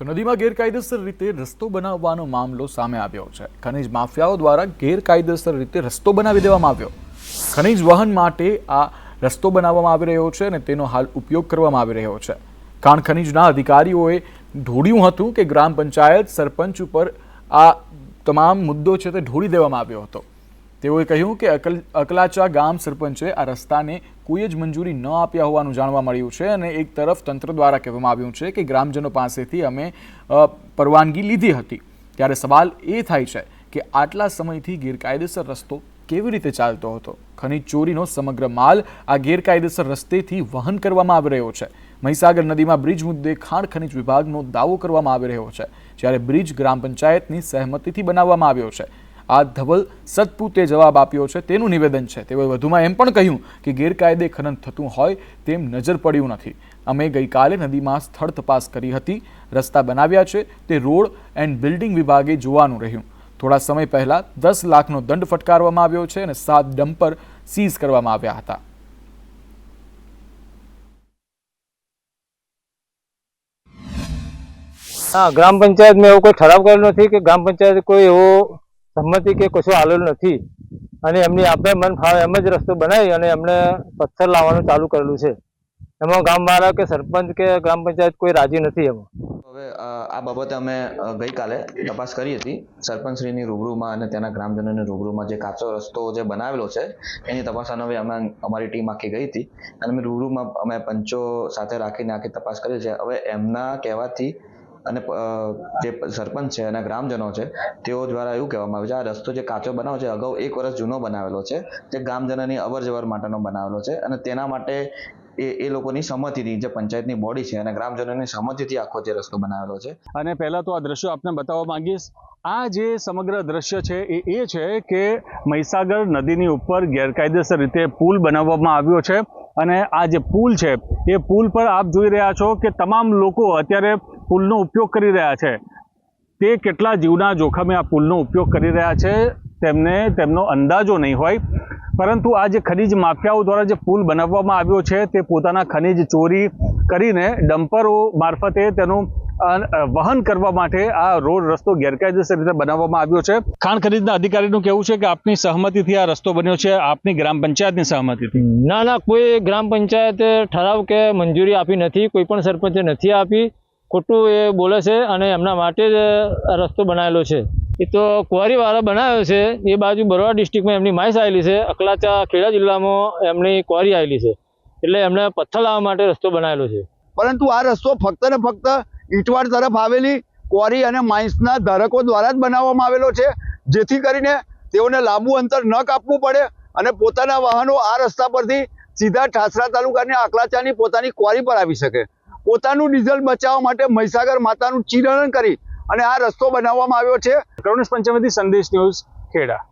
તો નદીમાં ગેરકાયદેસર રીતે રસ્તો બનાવવાનો મામલો સામે આવ્યો છે. ખનિજ માફિયાઓ દ્વારા ગેરકાયદેસર રીતે રસ્તો બનાવી દેવામાં આવ્યો. ખનિજ વહન માટે આ રસ્તો બનાવવામાં આવી રહ્યો છે અને તેનો હાલ ઉપયોગ કરવામાં આવી રહ્યો છે. ખાણ ખનિજના અધિકારીઓએ ઢોળ્યું હતું કે ગ્રામ પંચાયત સરપંચ ઉપર આ તમામ મુદ્દો છે તે ઢોળી દેવામાં આવ્યો હતો. તેઓએ કહ્યું કે અકલ, અકલાચા ગામ સરપંચે આ રસ્તાને કોઈ જ મંજૂરી ન આપ્યા હોવાનું જાણવા મળ્યું છે અને એક તરફ તંત્ર દ્વારા કહેવામાં આવ્યું છે કે ગ્રામજનો પાસેથી અમે પરવાનગી લીધી હતી. ત્યારે સવાલ એ થાય છે કે આટલા સમયથી ગેરકાયદેસર રસ્તો કેવી રીતે ચાલતો હતો? ખનિજ ચોરીનો સમગ્ર માલ આ ગેરકાયદેસર રસ્તેથી વહન કરવામાં આવી રહ્યો છે. મહીસાગર નદીમાં બ્રિજ મુદ્દે ખાણ ખનિજ વિભાગનો દાવો કરવામાં આવી રહ્યો છે. જ્યારે બ્રિજ ગ્રામ પંચાયતની સહમતિથી બનાવવામાં આવ્યો છે. આ ધવલ સતપૂતે જવાબ આપ્યો છે, તેનું નિવેદન છે. તેઓએ વધુમાં એમ પણ કહ્યું કે ગેરકાયદે ખનન થતું હોય તેમ નજર પડ્યું નથી. અમે ગઈકાલે નદીમાં સ્થળ તપાસ કરી હતી, રસ્તા બનાવ્યા છે, તે રોડ એન્ડ બિલ્ડિંગ વિભાગે જોવાનું રહ્યું. થોડા સમય પહેલા દસ લાખનો દંડ ફટકારવામાં આવ્યો છે અને સાત ડમ્પર સીઝ કરવામાં આવ્યા હતા. હા, ગ્રામ પંચાયત મેં એવો કોઈ ઠરાવ કર્યો નથી કે ગ્રામ પંચાયત કોઈ એવો સંમતિ કે કશું આલેલું નથી. અને એમની આપણે મન ફાવે એમ જ રસ્તો બનાવી અને એમણે પથ્થર લાવવાનું ચાલુ કરેલું છે. એમાં ગામવાળા કે સરપંચ કે ગ્રામ પંચાયત કોઈ રાજી નથી એમાં. હવે આ બાબતે અમે ગઈકાલે તપાસ કરી હતી. સરપંચશ્રીની રૂબરૂમાં અને ત્યાંના ગ્રામજનોની રૂબરૂમાં જે કાચો રસ્તો જે બનાવેલો છે, એની તપાસ હવે અમે, અમારી ટીમ આખી ગઈ હતી. અને અમે રૂબરૂમાં અમે પંચો સાથે રાખીને આખી તપાસ કરી છે. હવે એમના કહેવાથી અને જે સરપંચ છે અને ગ્રામજનો છે, તેઓ દ્વારા એવું કહેવામાં આવ્યું છે, આ રસ્તો જે કાચો બનાવ છે, અગાઉ એક વર્ષ જૂનો બનાવેલો છે, જે ગ્રામજનોની અવર જવર માટેનો બનાવેલો છે અને તેના માટે એ એ લોકોની સંમતિથી જે પંચાયતની બોડી છે અને ગ્રામજનોની સંમતિથી આખો જે રસ્તો બનાવેલો છે. અને પહેલાં તો આ દ્રશ્યો આપને બતાવવા માંગીશ. આ જે સમગ્ર દ્રશ્ય છે એ એ છે કે મહીસાગર નદીની ઉપર ગેરકાયદેસર રીતે પુલ બનાવવામાં આવ્યો છે અને આ જે પુલ છે એ પુલ પર આપ જોઈ રહ્યા છો કે તમામ લોકો અત્યારે પુલનો ઉપયોગ કરી રહ્યા છે. તે કેટલા જીવના જોખમે આ પુલનો ઉપયોગ કરી રહ્યા છે, તેમને તેમનો અંદાજો નહીં હોય. પરંતુ આ જે ખનિજ માફિયાઓ દ્વારા જે પુલ બનાવવામાં આવ્યો છે, તે પોતાના ખનિજ ચોરી કરીને ડમ્પરો મારફતે તેનું વહન કરવા માટે આ રોડ રસ્તો ગેરકાયદેસર રીતે બનાવવામાં આવ્યો છે. ખાણ ખનીજના અધિકારીનું કહેવું છે કે આપની સહમતિથી આ રસ્તો બન્યો છે, આપની ગ્રામ પંચાયતની સહમતિથી. ના ના, કોઈ ગ્રામ પંચાયતે ઠરાવ કે મંજૂરી આપી નથી, કોઈ પણ સરપંચે નથી આપી. ખોટું એ બોલે છે અને એમના માટે જ આ રસ્તો બનાવેલો છે. એ તો ક્વારીવાળા બનાવ્યો છે. એ બાજુ બરોડા ડિસ્ટ્રિક્ટમાં એમની માઇસ આવેલી છે. અકલાચા ખેડા જિલ્લામાં એમની ક્વારી આવેલી છે. એટલે એમણે પથ્થર લાવવા માટે રસ્તો બનાવેલો છે. પરંતુ આ રસ્તો ફક્ત ને ફક્ત ઈટવાડ તરફ આવેલી ક્વારી અને માઇન્સના ધારકો દ્વારા જ બનાવવામાં આવેલો છે. જેથી કરીને તેઓને લાંબુ અંતર ન કાપવું પડે અને પોતાના વાહનો આ રસ્તા પરથી સીધા ઠાસરા તાલુકાની આકલાચાની પોતાની ક્વારી પર આવી શકે. પોતાનું ડીઝલ બચાવવા માટે મહીસાગર માતાનું ચિરણ કરી અને આ રસ્તો બનાવવામાં આવ્યો છે. ગણેશ પંચમીથી સંદેશ ન્યૂઝ ખેડા.